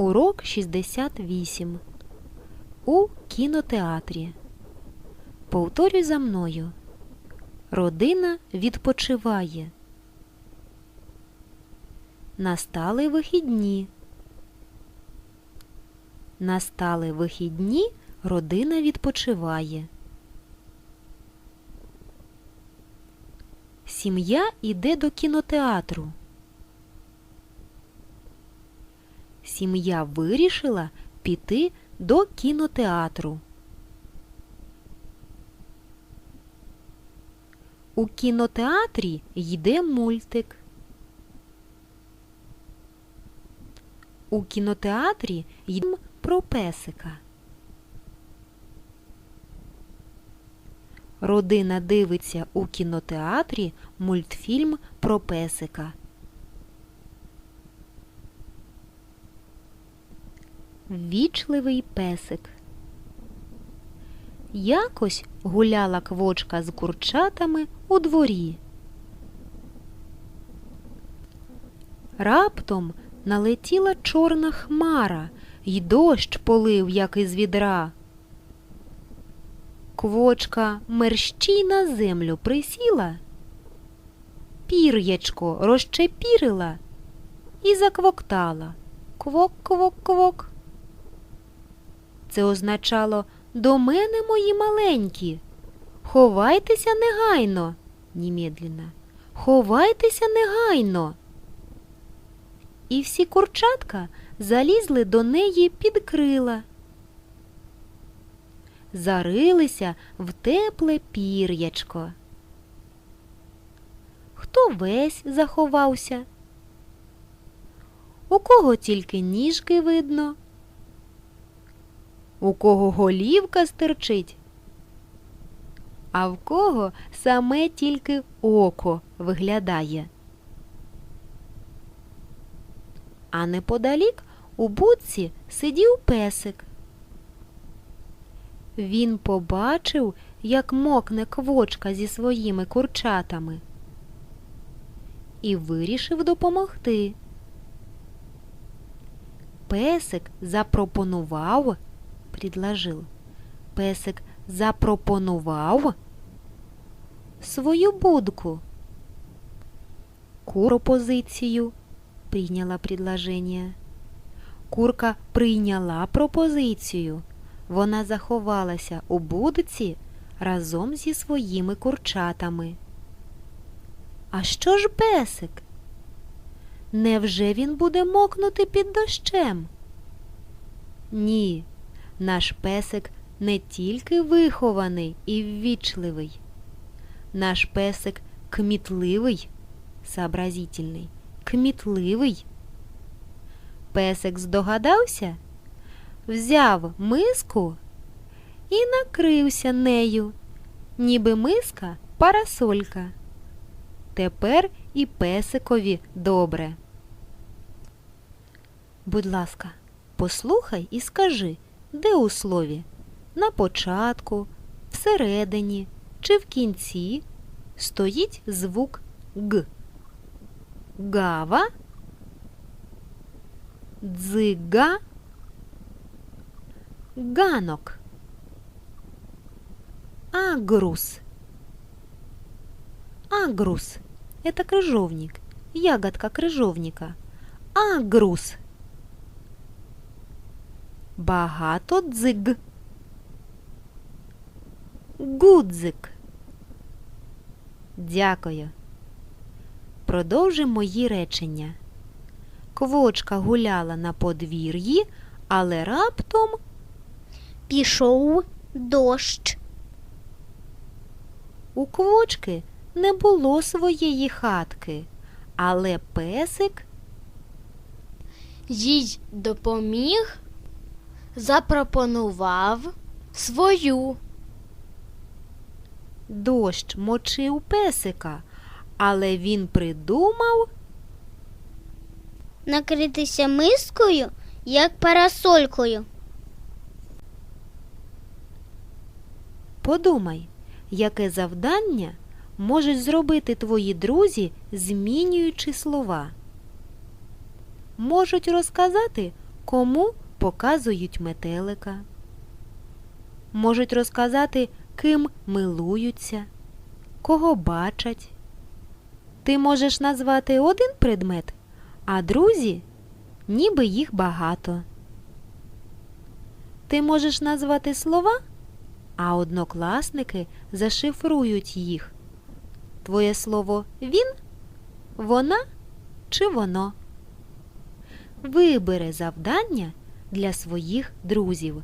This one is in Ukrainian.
Урок 68. У кінотеатрі. Повторюй за мною. Родина відпочиває. Настали вихідні. Настали вихідні. Родина відпочиває. Сім'я іде до кінотеатру. Сім'я вирішила піти до кінотеатру. У кінотеатрі йде мультик. У кінотеатрі йде про песика. Родина дивиться у кінотеатрі мультфільм про песика. Ввічливий песик. Якось гуляла квочка з курчатами у дворі. Раптом налетіла чорна хмара, й дощ полив, як із відра. Квочка мерщій на землю присіла, пір'ячко розчепірила і заквоктала. Квок-квок-квок. Це означало до мене, мої маленькі. Ховайтеся негайно, німедленно. Ховайтеся негайно. І всі курчатка залізли до неї під крила. Зарилися в тепле пір'ячко. Хто весь заховався? У кого тільки ніжки видно? У кого голівка стирчить, а в кого саме тільки око виглядає. А неподалік у будці сидів песик. Він побачив, як мокне квочка зі своїми курчатами, і вирішив допомогти. Песик запропонував предложил. Песик запропонував свою будку. Кур пропозицію прийняла предложення. Курка прийняла пропозицію. Вона заховалася у будці разом зі своїми курчатами. А що ж песик? Невже він буде мокнути під дощем? Ні, наш песик не тільки вихований і ввічливий. Наш песик кмітливий, сообразительний, кмітливий. Песик здогадався, взяв миску і накрився нею, ніби миска парасолька. Тепер і песикові добре. Будь ласка, послухай і скажи, де у слові? На початку, всередині чи в кінці стоїть звук Г. Гава, дзига, ганок, агрус. Агрус – это крыжовник, ягодка крыжовника. Агрус – Багато дзиг. Гудзик. Дякую. Продовжимо мої речення. Квочка гуляла на подвір'ї, але раптом Пішов дощ. у квочки не було своєї хатки, але песик Їй допоміг, запропонував свою. дощ мочив песика, але він придумав Накритися мискою, як парасолькою. Подумай, яке завдання можуть зробити твої друзі, змінюючи слова. Можуть розказати кому показують метелика. Можуть розказати, ким милуються, кого бачать. Ти можеш назвати один предмет, а друзі ніби їх багато. Ти можеш назвати слова, а однокласники зашифрують їх. Твоє слово він, вона чи воно. Вибери завдання для своїх друзів.